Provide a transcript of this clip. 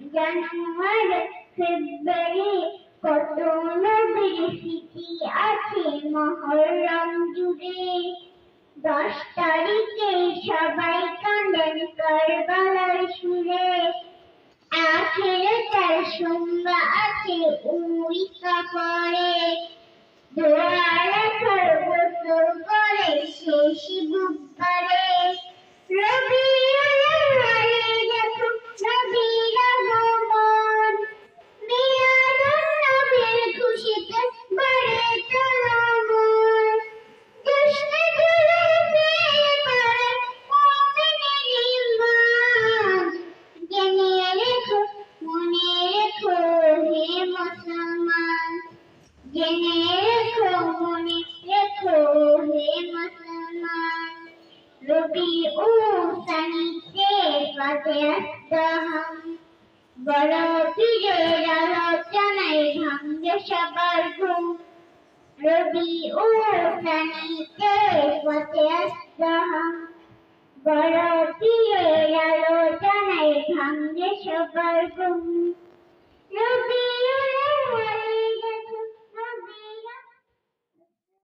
জানুয়ারি ফেব্রুয়ারি কত নদীর স্মৃতি আছে মহরম জুড়ে। দশ তারিখে সবাই কান্দেন কারবালার সুরে। আখের তার সুম্বা আছে উই কাপড়ে জেনে রেখো মনে রেখো হে মুসলমান রবি ও সানিতে পাতে আসতাম বড় পীরের আলোচনায় ভাঙ্গে সবার ঘুম। রবি ও সানিতে পাতে আসতাম বড় পীরের আলোচনায় ভাঙ্গে সবার ঘুম। রবি